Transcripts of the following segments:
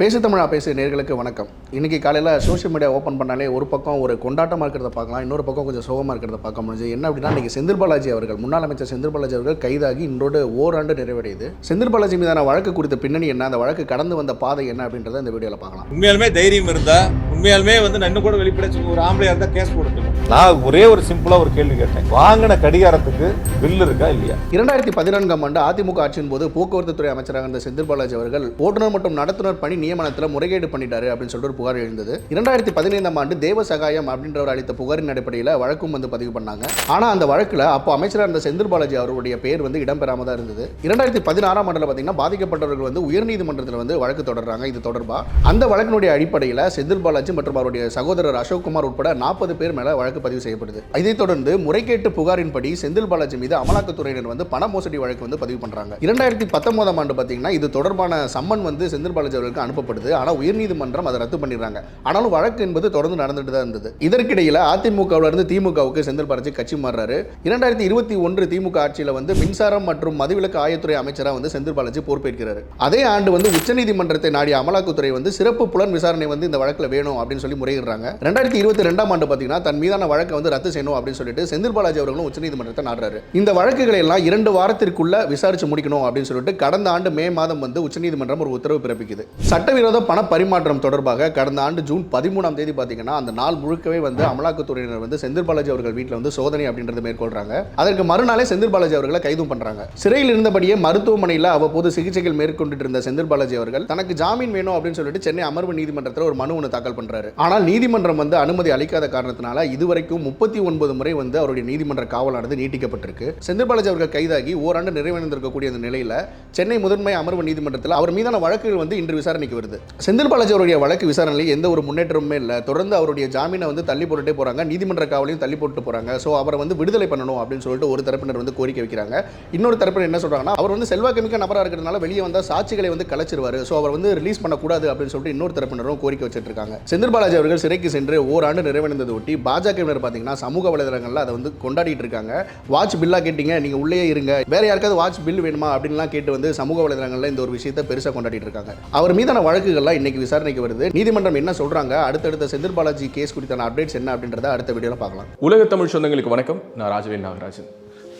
பேசு தமிழா பேசு நேர்களுக்கு வணக்கம். இன்றைக்கி காலையில் சோஷியல் மீடியா ஓப்பன் பண்ணாலே ஒரு பக்கம் ஒரு கொண்டாட்டமாக இருக்கிறத பார்க்கலாம் இன்னொரு பக்கம் கொஞ்சம் சோகமாக இருக்கிறத பார்க்க முடிஞ்சு. என்ன அப்படின்னா இன்றைக்கி செந்தில் பாலாஜி அவர்கள் முன்னாள் அமைச்சர் செந்தில் பாலாஜி அவர்கள் கைதாகி இன்றோடு ஓராண்டு நிறைவடையுது. செந்தில் பாலாஜி மீதான வழக்கு குறித்த பின்னணி என்ன? அந்த வழக்கு கடந்து வந்த பாதை என்ன அப்படின்றத இந்த வீடியோவில் பார்க்கலாம். உண்மையாலுமே தைரியம் இருந்தால் உண்மையாலுமே வந்து நான் கூட வெளிப்படைச்சு ஒரு ஆம்பளையாக இருந்தால் கேஸ் போட்டுக்கணும் நான் ஒரே ஒரு சிம்பிளா ஒரு கேள்வி கேட்டேன். வாங்கின கடிகாரத்துக்கு பில் இருக்கா இல்லையா? இரண்டாயிரத்தி பதினான்காம் ஆண்டு அதிமுக ஆட்சியின் போது போக்குவரத்து துறை அமைச்சராக இருந்த செந்தில் பாலாஜி அவர்கள் ஓட்டுநர் மற்றும் நடத்துனர் பணி நியமனத்தில் முறைகேடு பண்ணிட்டாரு அப்படின்னு சொல்லிட்டு ஒரு புகார் எழுந்தது. இரண்டாயிரத்தி பதினைந்தாம் ஆண்டு தேவ சகாயம் அப்படின்றவர் அளித்த புகாரின் அடிப்படையில் வழக்கும் வந்து பதிவு பண்ணாங்க. ஆனால் அந்த வழக்கில் அப்போ அமைச்சராக இருந்த செந்தில் பாலாஜி அவருடைய பேர் வந்து இடம்பெறாம தான் இருந்தது. இரண்டாயிரத்தி பதினாறாம் ஆண்டில் பார்த்தீங்கன்னா பாதிக்கப்பட்டவர்கள் வந்து உயர்நீதிமன்றத்தில் வந்து வழக்கு தொடர்றாங்க. இது தொடர்பாக அந்த வழக்கினுடைய அடிப்படையில் செந்தில் பாலாஜி மற்றும் அவருடைய சகோதரர் அசோக்குமார் உட்பட நாற்பது பேர் மேல வழக்கு வழக்கு பதிவு செய்யப்படுது. இதைத் தொடர்ந்து முறைகேட்டு புகாரின்படி செந்தில் பாலாஜி மீது அமலாக்கத்துறையினர் வந்து பண மோசடி வழக்கு வந்து பதிவு பண்றாங்க. இரண்டாயிரத்தி பத்தொன்பதாம் ஆண்டு பார்த்தீங்கன்னா இது தொடர்பான சம்மன் வந்து செந்தில் பாலாஜி அவர்களுக்கு அனுப்பப்படுது. ஆனால் உயர்நீதிமன்றம் அதை ரத்து பண்ணிடுறாங்க. ஆனாலும் வழக்கு என்பது தொடர்ந்து நடந்துட்டு தான் இருந்தது. இதற்கிடையில் அதிமுகவில் இருந்து திமுகவுக்கு செந்தில் பாலாஜி கட்சி மாறுறாரு. இரண்டாயிரத்தி இருபத்தி ஒன்று திமுக ஆட்சியில் வந்து மின்சாரம் மற்றும் மதுவிலக்கு ஆயத்துறை அமைச்சராக வந்து செந்தில் பாலாஜி பொறுப்பேற்கிறார். அதே ஆண்டு வந்து உச்சநீதிமன்றத்தை நாடிய அமலாக்கத்துறை வந்து சிறப்பு புலன் விசாரணை வந்து இந்த வழக்கில் வேணும் அப்படின்னு சொல்லி முறையிடுறாங்க. ரெண்டாயிரத்தி இருபத்தி ரெண்டாம் ஆண்டு பார்த்தீங்கன்னா தன் மீதான வழக்கை வந்து ரத்து செய்யணும் அப்படின்னு சொல்லிட்டு செந்தில் பாலாஜி அவர்களும் உச்சநீதிமன்றத்தை நாடுறாரு. இந்த வழக்குகளை எல்லாம் இரண்டு வாரத்திற்குள்ள விசாரிச்சு முடிக்கணும் அப்படின்னு சொல்லிட்டு கடந்த ஆண்டு மே மாதம் வந்து உச்சநீதிமன்றம் ஒரு உத்தரவு பிறப்பிக்குது. சட்டவிரோத பண பரிமாற்றம் தொடர்பாக கடந்த ஆண்டு ஜூன் பதிமூணாம் தேதி பார்த்தீங்கன்னா அந்த நாள் முழுக்கவே வந்து அமலாக்கத்துறையினர் வந்து செந்தில் பாலாஜி அவர்கள் வீட்டில் வந்து சோதனை அப்படின்றத மேற்கொள்றாங்க. அதற்கு மறுநாளே செந்தில் பாலாஜி அவர்களை கைதும் பண்றாங்க. சிறையில் இருந்தபடியே மருத்துவமனையில் அவ்வப்போது சிகிச்சைகள் மேற்கொண்டு இருந்த செந்தில் பாலாஜி அவர்கள் தனக்கு ஜாமீன் வேணும் அப்படின்னு சொல்லிட்டு சென்னை அமர்வு நீதிமன்றத்தில் ஒரு மனு ஒன்று தாக்கல் பண்றாரு. ஆனால் நீதிமன்றம் வந்து அனுமதி அளிக்காத காரணத்தினால இதுவரை வரைக்கும் முப்பத்தி ஒன்பது முறை வந்து அவருடைய நீதிமன்ற காவலானது நீட்டிக்கப்பட்டிருக்கு. செந்தில் பாலாஜி அவர்கள் கைதாகி ஓராண்டு நிறைவடைந்திருக்கக்கூடிய அந்த நிலையில சென்னை முதன்மை அமர்வு நீதிமன்றத்தில் அவர் மீதான வழக்குகள் வந்து இன்று விசாரணைக்கு வருது. செந்தில் பாலாஜி அவருடைய வழக்கு விசாரணையில் எந்த ஒரு முன்னேற்றமுமே இல்லை. தொடர்ந்து அவருடைய ஜாமீனை வந்து தள்ளி போட்டுட்டே போறாங்க. நீதிமன்ற காவலையும் தள்ளி போட்டு போறாங்க. ஸோ அவரை வந்து விடுதலை பண்ணணும் அப்படின்னு சொல்லிட்டு ஒரு தரப்பினர் வந்து கோரிக்கை வைக்கிறாங்க. இன்னொரு தரப்பினர் என்ன சொல்றாங்கன்னா அவர் வந்து செல்வாக்குமிக்க நபராக இருக்கிறதுனால வெளியே வந்தால் சாட்சிகளை வந்து கலைச்சிருவாரு. ஸோ அவர் வந்து ரிலீஸ் பண்ணக்கூடாது அப்படின்னு சொல்லிட்டு இன்னொரு தரப்பினரும் கோரிக்கை வச்சிட்டு இருக்காங்க. செந்தில் பாலாஜி அவர்கள் சிறைக்கு சென்று ஓராண்டு நிறைவடைந்ததை ஒட்டி பாஜக பாஜகவினர் பார்த்தீங்கன்னா சமூக வலைதளங்களில் அதை வந்து கொண்டாடிட்டு இருக்காங்க. வாட்ச் பில்லா கேட்டீங்க நீங்க உள்ளே இருங்க. வேற யாருக்காவது வாட்ச் பில் வேணுமா அப்படின்லாம் கேட்டு வந்து சமூக வலைதளங்களில் இந்த ஒரு விஷயத்தை பெருசாக கொண்டாடிட்டு இருக்காங்க. அவர் மீதான வழக்குகள்லாம் இன்னைக்கு விசாரணைக்கு வருது. நீதிமன்றம் என்ன சொல்றாங்க? அடுத்தடுத்த செந்தில் பாலாஜி கேஸ் குறித்தான அப்டேட்ஸ் என்ன அப்படின்றத அடுத்த வீடியோவில் பார்க்கலாம். உலக தமிழ் சொந்தங்களுக்கு வணக்கம். நான் ராஜவேல் நாகராஜன்.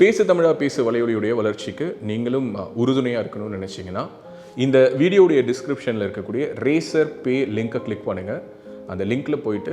பேசு தமிழா பேசு வலையொலியுடைய வளர்ச்சிக்கு நீங்களும் உறுதுணையாக இருக்கணும்னு நினச்சிங்கன்னா இந்த வீடியோடைய டிஸ்கிரிப்ஷனில் இருக்கக்கூடிய ரேசர் பே லிங்கை கிளிக் பண்ணுங்கள் அந்த லிங்க்கில் போயிட்டு